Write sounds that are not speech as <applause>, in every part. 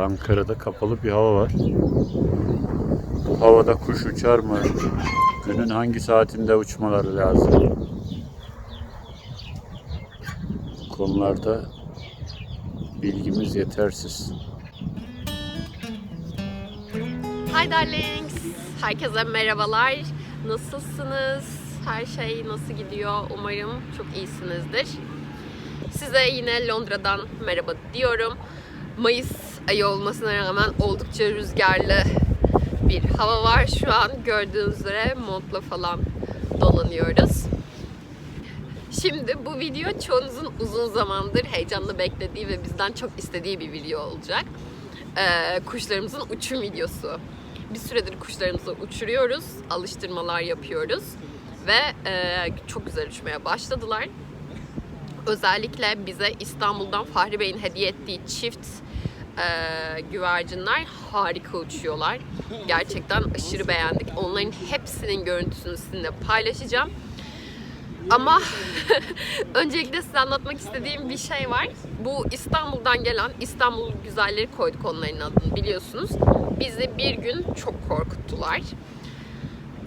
Çankırı'da kapalı bir hava var. Bu havada kuş uçar mı? Günün hangi saatinde uçmaları lazım? Konularda bilgimiz yetersiz. Hi darlings. Herkese merhabalar. Nasılsınız? Her şey nasıl gidiyor? Umarım çok iyisinizdir. Size yine Londra'dan merhaba diyorum. Mayıs ayı olmasına rağmen oldukça rüzgarlı bir hava var. Şu an gördüğünüz üzere montla falan dolanıyoruz. Şimdi bu video çoğunuzun uzun zamandır heyecanla beklediği ve bizden çok istediği bir video olacak. Ee, kuşlarımızın uçum videosu. Bir süredir kuşlarımızı uçuruyoruz, alıştırmalar yapıyoruz ve e, çok güzel uçmaya başladılar. Özellikle bize İstanbul'dan Fahri Bey'in hediye ettiği çift e, güvercinler harika uçuyorlar. Gerçekten aşırı beğendik. Onların hepsinin görüntüsünü sizinle paylaşacağım. Ama <laughs> öncelikle size anlatmak istediğim bir şey var. Bu İstanbul'dan gelen İstanbul güzelleri koyduk onların adını biliyorsunuz. Bizi bir gün çok korkuttular.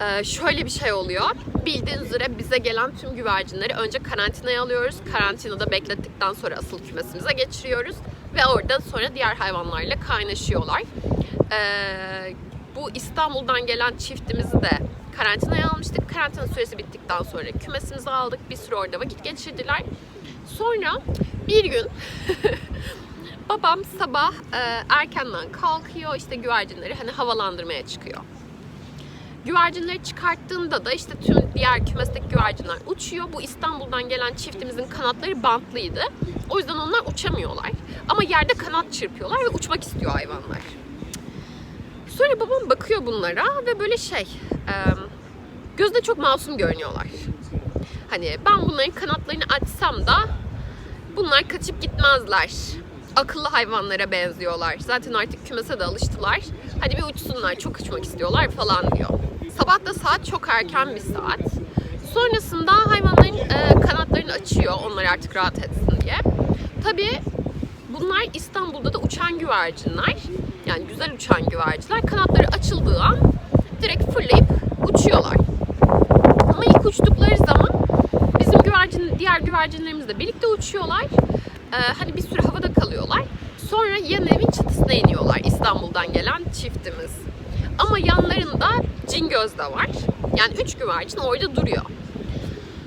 Ee, şöyle bir şey oluyor. Bildiğiniz üzere bize gelen tüm güvercinleri önce karantinaya alıyoruz. Karantinada beklettikten sonra asıl kümesimize geçiriyoruz. Ve orada sonra diğer hayvanlarla kaynaşıyorlar. Ee, bu İstanbul'dan gelen çiftimizi de karantinaya almıştık. Karantina süresi bittikten sonra kümesimize aldık. Bir süre orada vakit geçirdiler. Sonra bir gün <laughs> babam sabah e, erkenden kalkıyor. işte güvercinleri hani havalandırmaya çıkıyor. Güvercinleri çıkarttığında da işte tüm diğer kümesteki güvercinler uçuyor. Bu İstanbul'dan gelen çiftimizin kanatları bantlıydı. O yüzden onlar uçamıyorlar. Ama yerde kanat çırpıyorlar ve uçmak istiyor hayvanlar. Sonra babam bakıyor bunlara ve böyle şey, gözde çok masum görünüyorlar. Hani ben bunların kanatlarını açsam da bunlar kaçıp gitmezler. Akıllı hayvanlara benziyorlar. Zaten artık kümese de alıştılar. Hadi bir uçsunlar, çok uçmak istiyorlar falan diyor. Sabah da saat çok erken bir saat. Sonrasında hayvanların e, kanatlarını açıyor, onlar artık rahat etsin diye. Tabii bunlar İstanbul'da da uçan güvercinler. Yani güzel uçan güvercinler. Kanatları açıldığı an direkt fırlayıp uçuyorlar. Ama ilk uçtukları zaman bizim güvercin, diğer güvercinlerimizle birlikte uçuyorlar. Ee, hani bir süre havada kalıyorlar. Sonra yan evin çatısına iniyorlar İstanbul'dan gelen çiftimiz. Ama yanlarında cingöz de var. Yani üç güvercin orada duruyor.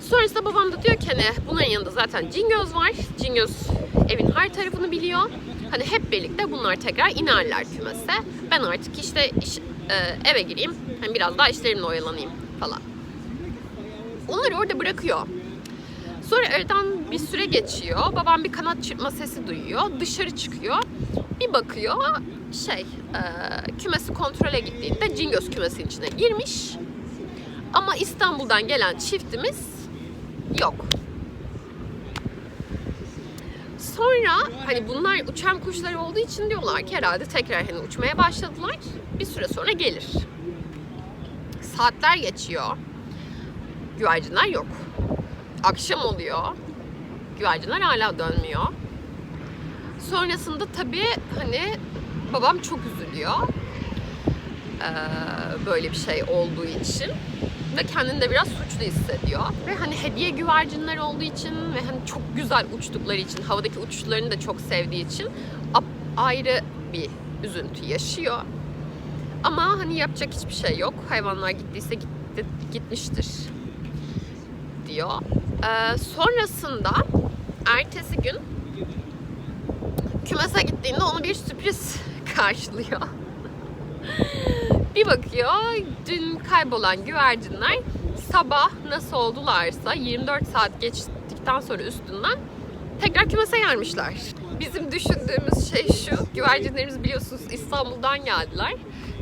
Sonrasında babam da diyor ki hani bunların yanında zaten cingöz var. Cingöz evin her tarafını biliyor. Hani hep birlikte bunlar tekrar inerler kümese. Ben artık işte iş, e, eve gireyim. Hani biraz daha işlerimle oyalanayım falan. Onları orada bırakıyor. Sonra aradan bir süre geçiyor. Babam bir kanat çırpma sesi duyuyor. Dışarı çıkıyor. Bir bakıyor şey e, kümesi kontrole gittiğinde Cingöz kümesinin içine girmiş. Ama İstanbul'dan gelen çiftimiz yok. Sonra hani bunlar uçan kuşlar olduğu için diyorlar ki herhalde tekrar hani uçmaya başladılar. Bir süre sonra gelir. Saatler geçiyor. Güvercinler yok. Akşam oluyor. Güvercinler hala dönmüyor. Sonrasında tabii hani babam çok üzülüyor. Ee, böyle bir şey olduğu için ve kendini de biraz suçlu hissediyor. Ve hani hediye güvercinler olduğu için ve hani çok güzel uçtukları için, havadaki uçuşlarını da çok sevdiği için ayrı bir üzüntü yaşıyor. Ama hani yapacak hiçbir şey yok. Hayvanlar gittiyse gitti, gitmiştir diyor. Ee, sonrasında ertesi gün kümese gittiğinde onu bir sürpriz <laughs> karşılıyor. bir bakıyor dün kaybolan güvercinler sabah nasıl oldularsa 24 saat geçtikten sonra üstünden tekrar kümese gelmişler. Bizim düşündüğümüz şey şu, güvercinlerimiz biliyorsunuz İstanbul'dan geldiler.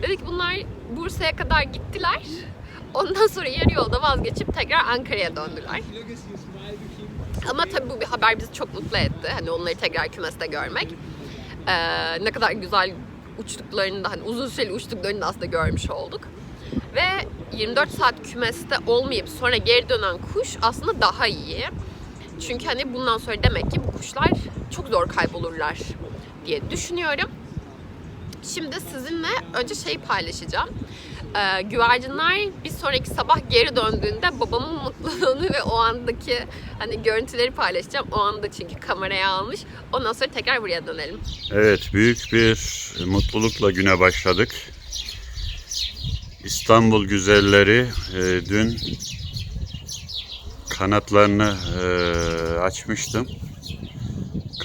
Dedik bunlar Bursa'ya kadar gittiler. Ondan sonra yarı yolda vazgeçip tekrar Ankara'ya döndüler. Ama tabii bu bir haber bizi çok mutlu etti. Hani onları tekrar kümeste görmek. Ee, ne kadar güzel uçtuklarını da hani uzun süreli uçtuklarını da aslında görmüş olduk. Ve 24 saat kümeste olmayıp sonra geri dönen kuş aslında daha iyi. Çünkü hani bundan sonra demek ki bu kuşlar çok zor kaybolurlar diye düşünüyorum. Şimdi sizinle önce şeyi paylaşacağım. Ee, güvercinler bir sonraki sabah geri döndüğünde babamın mutluluğunu ve o andaki hani görüntüleri paylaşacağım. O anda çünkü kameraya almış. Ondan sonra tekrar buraya dönelim. Evet, büyük bir mutlulukla güne başladık. İstanbul güzelleri e, dün kanatlarını e, açmıştım.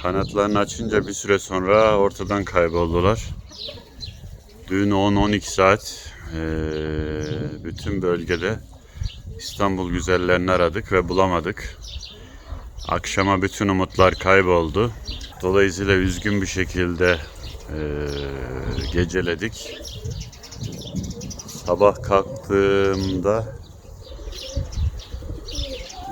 Kanatlarını açınca bir süre sonra ortadan kayboldular. Dün 10-12 saat bütün bölgede İstanbul güzellerini aradık ve bulamadık. Akşama bütün umutlar kayboldu. Dolayısıyla üzgün bir şekilde e, geceledik. Sabah kalktığımda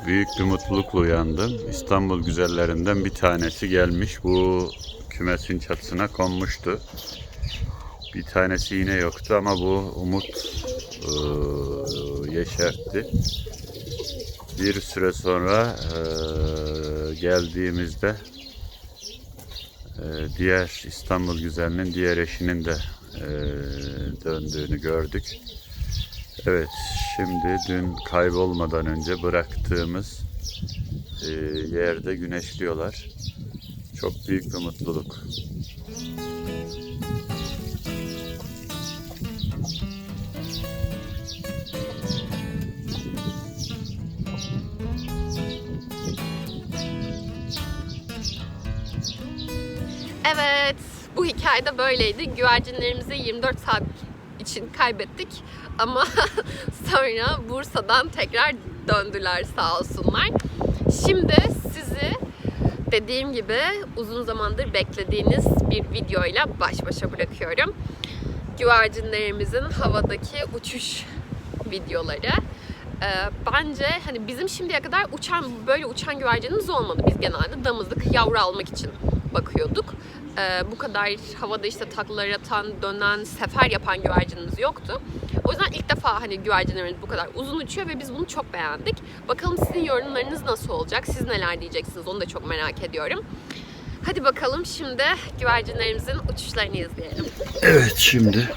büyük bir mutlulukla uyandım. İstanbul güzellerinden bir tanesi gelmiş. Bu kümesin çatısına konmuştu. Bir tanesi yine yoktu ama bu umut e, yeşertti. Bir süre sonra e, geldiğimizde e, diğer İstanbul güzelinin diğer eşinin de e, döndüğünü gördük. Evet, şimdi dün kaybolmadan önce bıraktığımız e, yerde güneşliyorlar. Çok büyük bir mutluluk. Evet, bu hikayede böyleydi. Güvercinlerimizi 24 saat için kaybettik. Ama <laughs> sonra Bursa'dan tekrar döndüler sağ olsunlar. Şimdi sizi dediğim gibi uzun zamandır beklediğiniz bir videoyla baş başa bırakıyorum. Güvercinlerimizin havadaki uçuş videoları. Ee, bence hani bizim şimdiye kadar uçan böyle uçan güvercinimiz olmadı. Biz genelde damızlık yavru almak için bakıyorduk. Ee, bu kadar havada işte taklalar atan, dönen, sefer yapan güvercinimiz yoktu. O yüzden ilk defa hani güvercinlerimiz bu kadar uzun uçuyor ve biz bunu çok beğendik. Bakalım sizin yorumlarınız nasıl olacak? Siz neler diyeceksiniz? Onu da çok merak ediyorum. Hadi bakalım şimdi güvercinlerimizin uçuşlarını izleyelim. Evet şimdi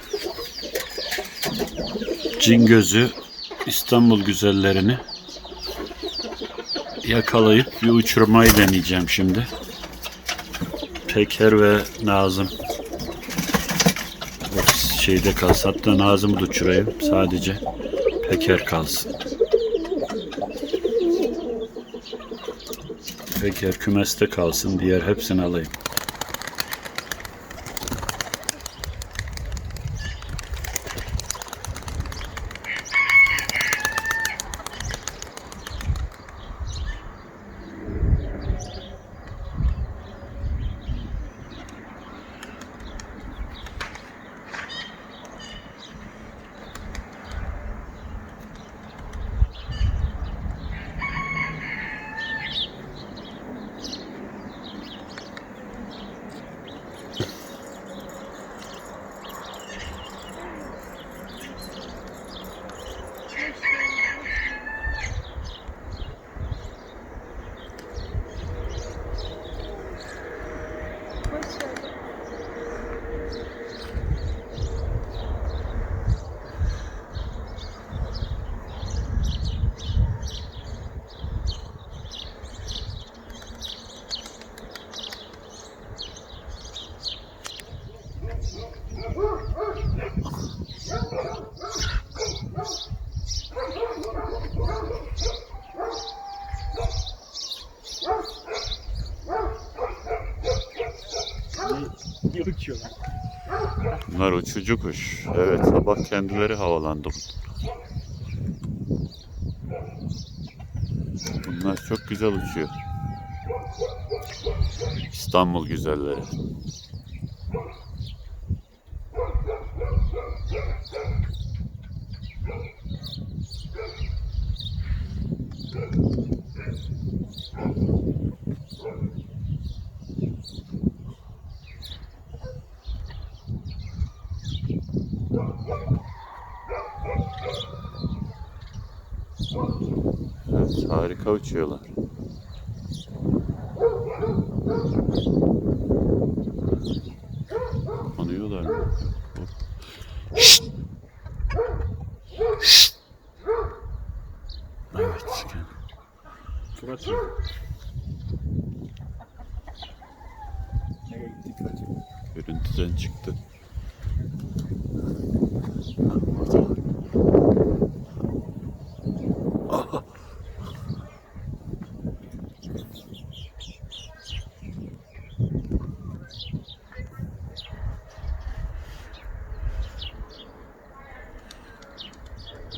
Cingöz'ü İstanbul güzellerini yakalayıp bir uçurmayı deneyeceğim şimdi. Peker ve Nazım o şeyde kalsın. Hatta Nazım'ı da uçurayım. Sadece Peker kalsın. Peker kümeste kalsın. Diğer hepsini alayım. Bunlar uçucu kuş. Evet sabah kendileri havalandı. Bunlar çok güzel uçuyor. İstanbul güzelleri. Evet, harika uçuyorlar. Uçuyorlar mı? Şşt! Şşt! Evet. gitti kıvaçım? Görüntüden çıktı.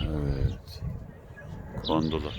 Evet. Kondular.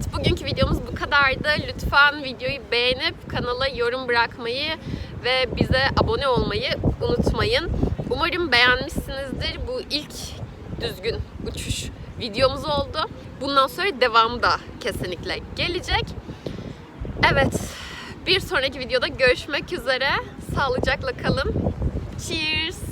Evet, bugünkü videomuz bu kadardı. Lütfen videoyu beğenip kanala yorum bırakmayı ve bize abone olmayı unutmayın. Umarım beğenmişsinizdir. Bu ilk düzgün uçuş videomuz oldu. Bundan sonra devamı da kesinlikle gelecek. Evet, bir sonraki videoda görüşmek üzere. Sağlıcakla kalın. Cheers!